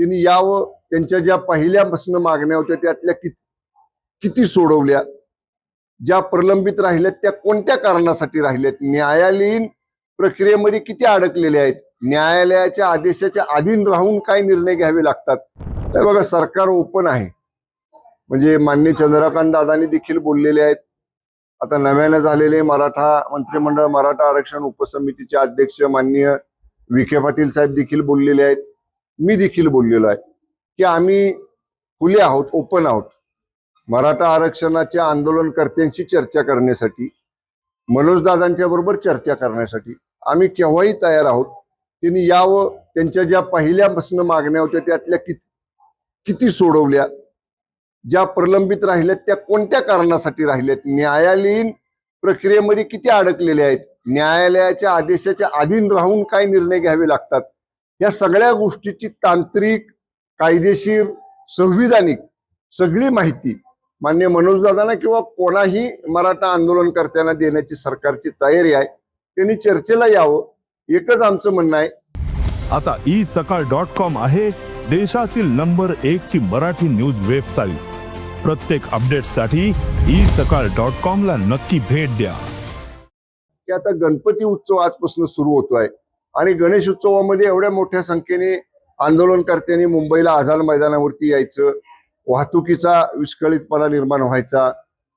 त्यांनी यावं त्यांच्या ज्या पहिल्यापासून मागण्या होत्या त्यातल्या किती किती सोडवल्या? ज्या प्रलंबित राहिल्यात त्या कोणत्या कारणासाठी राहिल्यात? न्यायालयीन प्रक्रियेमध्ये किती अडकलेल्या आहेत? न्यायालयाच्या आदेशाच्या अधीन राहून काय निर्णय घ्यावे लागतात? हे बघा सरकार ओपन आहे. म्हणजे मान्य चंद्रकांत दादांनी देखील बोललेले आहेत. आता नव्यानं झालेले मराठा मंत्रिमंडळ मराठा आरक्षण उपसमितीचे अध्यक्ष माननीय विखे पाटील साहेब देखील बोललेले आहेत. मी देखील बोललेलो आहे की आम्ही खुले आहोत ओपन आहोत. मराठा आरक्षणाच्या आंदोलनकर्त्यांशी चर्चा करण्यासाठी मनोजदादांच्या बरोबर चर्चा करण्यासाठी आम्ही केव्हाही तयार आहोत. त्यांनी यावं त्यांच्या ज्या पहिल्यापासून मागण्या होत्या त्यातल्या किती किती सोडवल्या? ज्या प्रलंबित राहिल्यात त्या कोणत्या कारणासाठी राहिल्यात? न्यायालयीन प्रक्रियेमध्ये किती अडकलेले आहेत? न्यायालयाच्या आदेशाच्या अधीन राहून काय निर्णय घ्यावे लागतात? या सगळ्या गोष्टीची तांत्रिक कायदेशीर संविधानिक सगळी माहिती मान्य मनोजदादांना किंवा कोणाही मराठा आंदोलनकर्त्यांना देण्याची सरकारची तयारी आहे त्यांनी चर्चेला यावं एकच आमचं म्हणणं आहे. आता ई सकाळ डॉट कॉम आहे देशातील नंबर एक ची मराठी न्यूज वेबसाईट. प्रत्येक अपडेटसाठी ई सकाळ डॉट कॉम ला नक्की भेट द्या. की आता गणपती उत्सव आजपासून सुरू होतोय. आणि गणेश उत्सवामध्ये एवढ्या मोठ्या संख्येने आंदोलनकर्त्यांनी मुंबईला आझाद मैदानावरती यायचं वाहतुकीचा विस्कळीतपणा निर्माण व्हायचा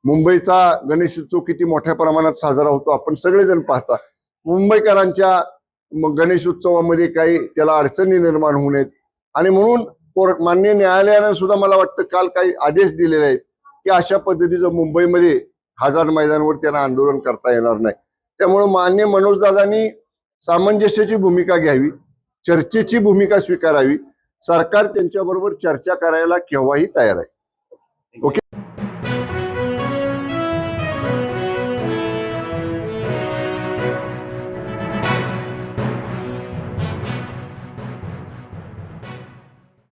मुंबईचा गणेश उत्सव किती मोठ्या प्रमाणात साजरा होतो आपण सगळेजण पाहता. मुंबईकरांच्या गणेश उत्सवामध्ये काही त्याला अडचणी निर्माण होऊ नयेत. आणि म्हणून कोर्ट मान्य न्यायालयानं सुद्धा मला वाटतं काल काही आदेश दिलेले आहेत की अशा पद्धतीचं मुंबईमध्ये हजार मैदानावर त्यांना आंदोलन करता येणार नाही. त्यामुळे मान्य मनोजदादांनी सामंजस्याची भूमिका घ्यावी चर्चेची भूमिका स्वीकारावी सरकार त्यांच्याबरोबर चर्चा करायला केव्हाही तयार आहे.